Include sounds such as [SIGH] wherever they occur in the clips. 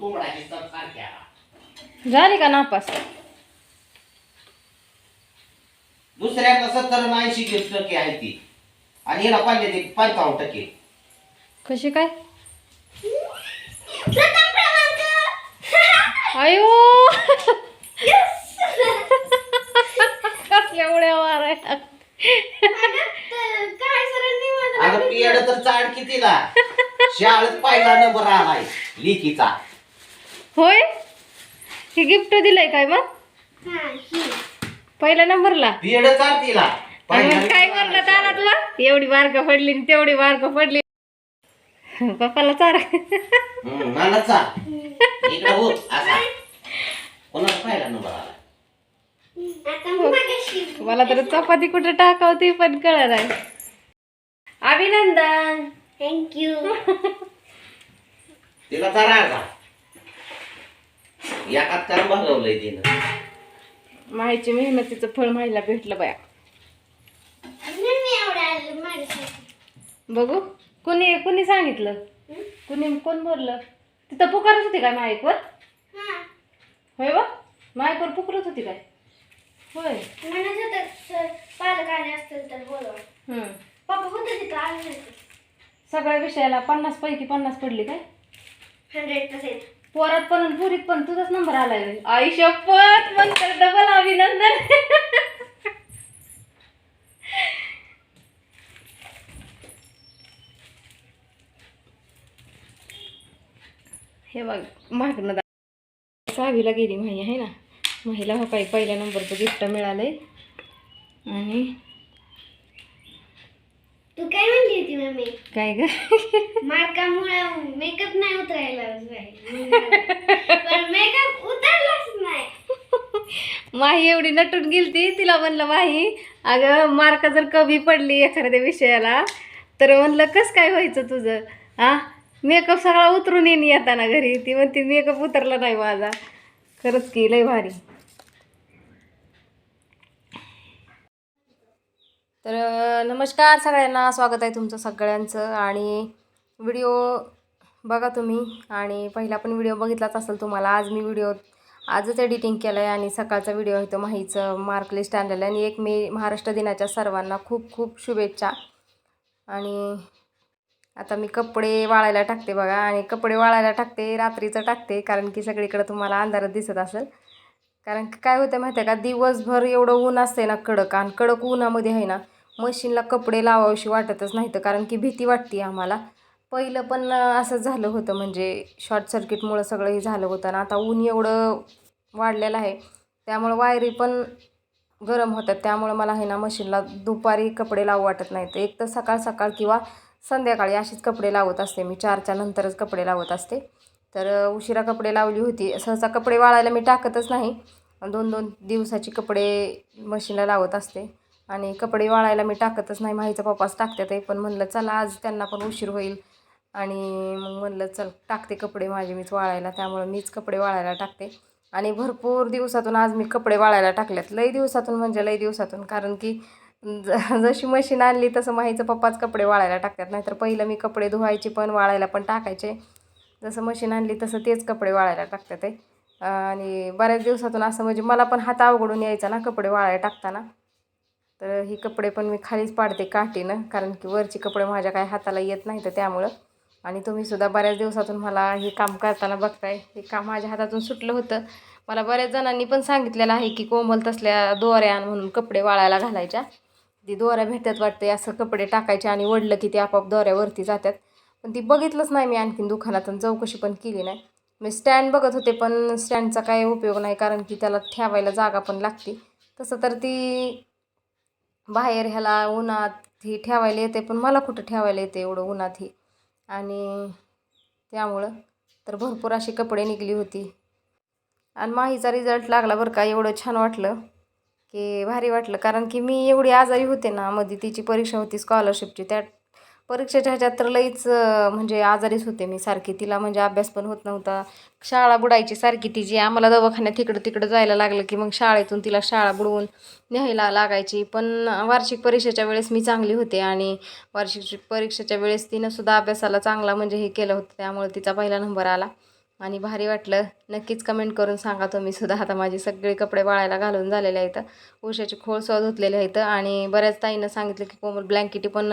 कोंबडा दिसतात सारख्या झाली का नापास? दुसऱ्याला सत्तर ऐंशी टक्के आहे ती. आणि हिला पाहिजे ते पंचावन्न टक्के. कशी काय? अयो कसल्या उड्या मारायला अगं पियड तर चाड कितीला? शाळेत पहिला नंबर आलाय लिखीचा. होय? हे गिफ्ट दिलंय काय मग? पहिल्या नंबरला काय म्हणलं तारा तुला एवढी मार्क पडली आणि तेवढी मार्क पडली. पप्पाला चार. हम्म, मला पहिला तर चपाती कुठे टाकावं ते पण कळत आहे अभिनंदन. थँक्यू [LAUGHS] तिला चारा का एकात काम भागवलंय तिनं. माहिती मेहनतीचं फळ माहिला भेटलं बाया. बघू कुणी कुणी सांगितलं? कुणी कोण बोललं? तिथं पुकारत होती काय माईकवर होय बा माईकवर पुकारत होती काय? होय. म्हणत होतं पालक आले असतील तर बोलवा. हम्म. पप्पा होते तिथं आले नव्हते. सगळ्या विषयाला पन्नास पैकी पन्नास पडली काय? Hundred percent. पोरात पण आणि पुरीत पण तुझाच नंबर आलाय होय. आई शपथ तर डबल अभिनंदन. हे बघ मागणं दा सहावीला गेली माही आहे ना? महिला हो काही पहिल्या नंबरचं गिफ्ट मिळालंय. आणि तू काय म्हणली होती मम्मी? काय ग? मार्कामुळे मेकअप नाही उतरायला पण मेकअप उतरलाच नाही. माही एवढी नटून गेलती तिला म्हणलं माही अगं मार्क जर कमी पडली एखाद्या विषयाला तर म्हणलं कसं काय व्हायचं तुझं? हा मेकअप सगळा उतरून येईन येताना घरी. ती म्हणते मेकअप उतरला नाही माझा. खरंच की लय भारी. तर नमस्कार सगळ्यांना. स्वागत आहे तुमचं सगळ्यांचं. आणि व्हिडिओ बघा तुम्ही. आणि पहिला पण व्हिडिओ बघितलाच असेल तुम्हाला. आज मी व्हिडिओ आजच एडिटिंग केलं आहे आणि सकाळचा व्हिडिओ आहे तो माहीचं मार्क लिस्ट आणलेलं आहे. आणि एक मे महाराष्ट्र दिनाच्या सर्वांना खूप खूप शुभेच्छा. आणि आता मी कपडे वाळायला टाकते बघा. आणि कपडे वाळायला टाकते रात्रीचं टाकते कारण की सगळीकडे तुम्हाला अंधारात दिसत असेल. कारण की काय होतं माहिती आहे का? दिवसभर एवढं ऊन असते ना कडक. आणि कडक उन्हामध्ये आहे ना मशीनला कपडे लावावीशी वाटतच नाही तर कारण की भीती वाटते आम्हाला. पहिलं पण असंच झालं होतं म्हणजे शॉर्ट सर्किटमुळं सगळं हे झालं होतं. आणि आता ऊन एवढं वाढलेलं आहे त्यामुळं वायरी पण गरम होतात. त्यामुळं मला आहे ना मशीनला दुपारी कपडे लावू वाटत नाहीत. एक तर सकाळ सकाळ किंवा संध्याकाळी अशीच कपडे लावत असते मी. चारच्या नंतरच कपडे लावत असते. तर उशिरा कपडे लावली होती. सहसा कपडे वाळायला मी टाकतच नाही. दोन दोन दिवसाची कपडे मशीनला लावत असते. आणि कपडे वाळायला मी टाकतच नाही. माहीचा पप्पाच टाकतात आहे पण म्हणलं चला आज त्यांना पण उशीर होईल. आणि मग म्हणलं चल टाकते कपडे माझे मीच वाळायला. त्यामुळं मीच कपडे वाळायला टाकते. आणि भरपूर दिवसातून आज मी कपडे वाळायला टाकल्यात. लई दिवसातून म्हणजे लई दिवसातून. कारण की ज- जशी मशीन आणली तसं माहीचं पप्पाच कपडे वाळायला टाकतात. नाहीतर पहिलं मी कपडे धुवायचे पण वाळायला पण टाकायचे. जसं मशीन आणली तसं तेच कपडे वाळायला टाकतात आहे आणि बऱ्याच दिवसातून असं म्हणजे मला पण हात अवघडून यायचा ना कपडे वाळायला टाकताना. तर ही कपडे पण मी खालीच पाडते काठीनं कारण की वरची कपडे माझ्या काय हाताला येत नाही तर त्यामुळं. आणि तुम्हीसुद्धा बऱ्याच दिवसातून मला हे काम करताना बघताय. हे काम माझ्या हातातून सुटलं होतं. मला बऱ्याच जणांनी पण सांगितलेलं आहे की कोमल तसल्या दोऱ्या आण म्हणून कपडे वाळायला घालायच्या. ती दोऱ्या भेटतात वाटते असं कपडे टाकायचे आणि वडलं की ते आपोआप दोऱ्यावरती जातात. पण ती बघितलंच नाही मी आणखीन दुकानात आणि चौकशी पण केली नाही. मी स्टँड बघत होते पण स्टँडचा काही उपयोग नाही कारण की त्याला ठेवायला जागा पण लागते. तसं तर ती बाहेर ह्याला उन्हात ही ठेवायला येते पण मला कुठं ठेवायला येते एवढं उन्हात ही? आणि त्यामुळं तर भरपूर अशी कपडे निघली होती. आणि माहीचा रिझल्ट लागला बरं का एवढं छान वाटलं की भारी वाटलं. कारण की मी एवढी आजारी होते ना मध्ये तिची परीक्षा होती स्कॉलरशिपची त्या परीक्षेच्या ह्याच्यात तर लईच म्हणजे आजारीच होते मी सारखी. तिला म्हणजे अभ्यास पण होत नव्हता. शाळा बुडायची सारखी तिची. आम्हाला दवाखान्यात तिकडं तिकडं जायला लागलं की मग शाळेतून तिला शाळा बुडवून न्यायला लागायची. पण वार्षिक परीक्षेच्या वेळेस मी चांगली होते आणि वार्षिक परीक्षेच्या वेळेस तिनंसुद्धा अभ्यासाला चांगला म्हणजे हे केलं होतं. त्यामुळे तिचा पहिला नंबर आला. आणि भारी वाटलं. नक्कीच कमेंट करून सांगा तुम्ही सुद्धा. आता माझे सगळे कपडे वाळायला घालून झालेले आहेत. उशाचे खोळ सुद्धा धुतलेले आहेत. आणि बऱ्याच ताईनं सांगितलं की कोमल ब्लँकेटी पण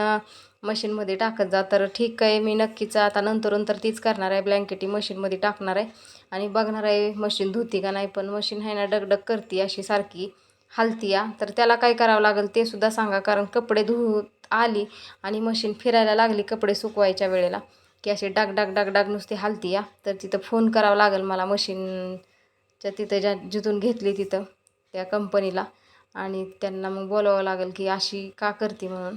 मशीनमध्ये टाकत जा. तर ठीक आहे मी नक्कीच आता नंतर नंतर तीच करणार आहे. ब्लँकेटी मशीनमध्ये टाकणार आहे. आणि बघणार आहे मशीन धुती का नाही पण मशीन आहे ना डगडग करते अशी सारखी हलतीया तर त्याला काय करावं लागेल ते सुद्धा सांगा कारण कपडे धुत आली आणि मशीन फिरायला लागली कपडे सुकवायच्या वेळेला की अशी डाग डाग डाग डाग नुसती हलतीया तर तिथं फोन करावा लागेल मला मशीनच्या तिथं ज्या जिथून घेतली तिथं त्या कंपनीला. आणि त्यांना मग बोलावं लागेल की अशी का करते म्हणून.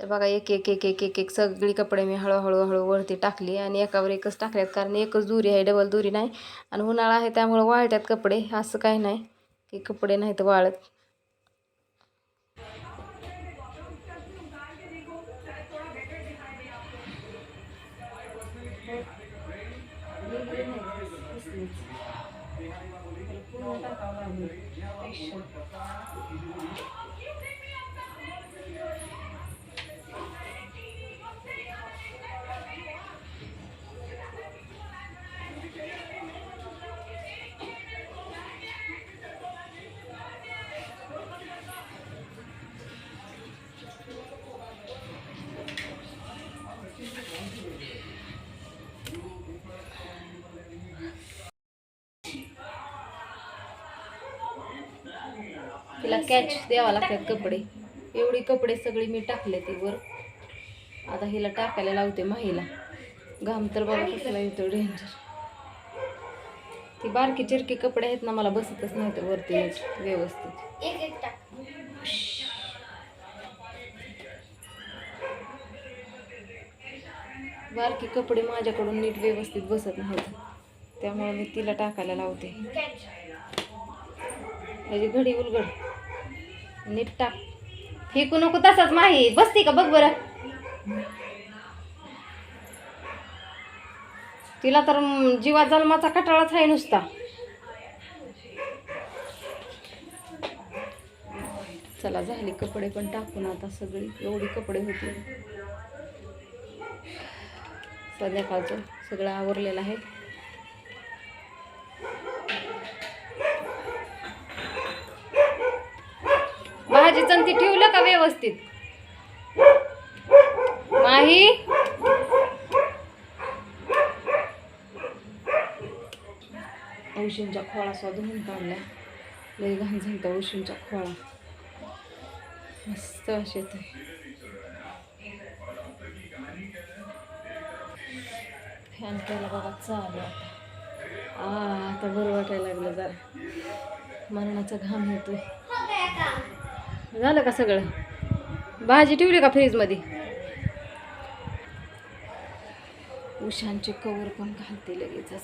तर बघा एक एक एक एक एक एक सगळी कपडे मी हळूहळू हळू वरती टाकली आणि एकावर एकच टाकल्यात कारण एकच दुरी आहे डबल दुरी नाही. आणि उन्हाळा आहे त्यामुळं वाळतात कपडे असं काही नाही की कपडे नाहीत वाळत. तिला कॅच द्यावा लागतात कपडे. एवढी कपडे सगळी मी टाकले ती वर. आता हिला टाकायला लावते माहीला. घाम तर बघा कसला येतो डेंजर ती बारकी चिरकी कपडे आहेत ना मला बसतच नव्हते वरती व्यवस्थित. एक एक टाक. बारकी कपडे माझ्याकडून नीट व्यवस्थित बसत नव्हते त्यामुळे मी तिला टाकायला लावते. घडी उलगड. नीट टाक. फेकू नको तसाच माही. बसते का बघ बरं. तिला तर जीवा जन्माचा कटाळाच आहे नुसता. चला झाली कपडे पण टाकून आता सगळी. एवढी कपडे होती. संध्याकाळचं सगळं आवरलेलं आहे. का व्यवस्थित? माही? औषधींच्या खोळा सुद्धा काढल्या. लय लई घाण झालता औषधींच्या खोळा. मस्त असे ते. फॅन केला बाबा चालू आता. आ आता बरं वाटायला लागलं जरा. मरणाचा घाम होतोय. झालं का सगळं? भाजी ठेवली का फ्रीजमध्ये? उशांचे कवर पण घालते लगेचच.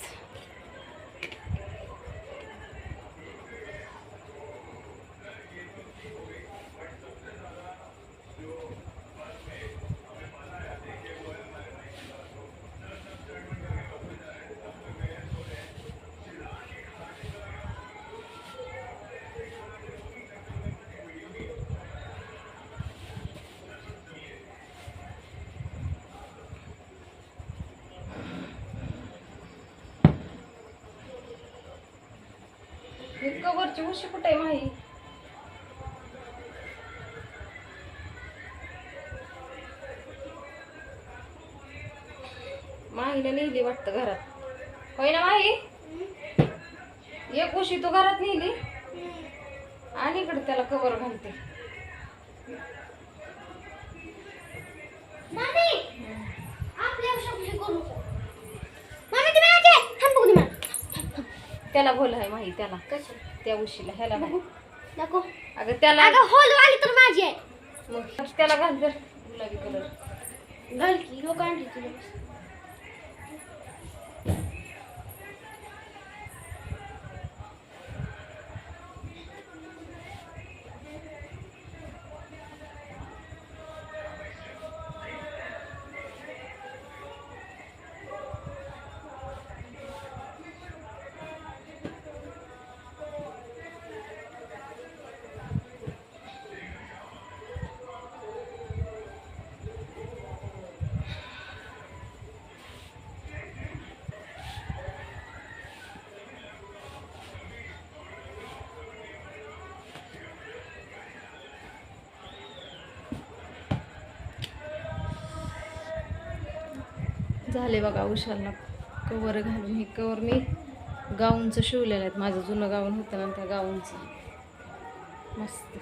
इतकं वरची उशी कुठे आहे माही माहीला नेली वाटतं घरात. होय ना माही एक उशी तू घरात नेली? आणि इकडे त्याला कवर घालते मामी आपल्या शब्द करू नको मामी तुम्ही आजे थांब बघू मला त्याला बोल आहे माही त्याला. कसं त्या उशीला ह्याला नाही. नको अगं त्याला अगं होल वाली तर माझी आहे. मग त्याला घाल जर. गुलाबी कलर घाल की लोक आणली तुला झाले बघा उशाला. कवर घालून हे कवर मी गाऊनचं शिवलेलं आहेत माझं जुनं गाऊन होतं ना त्या गाऊनचं. मस्त.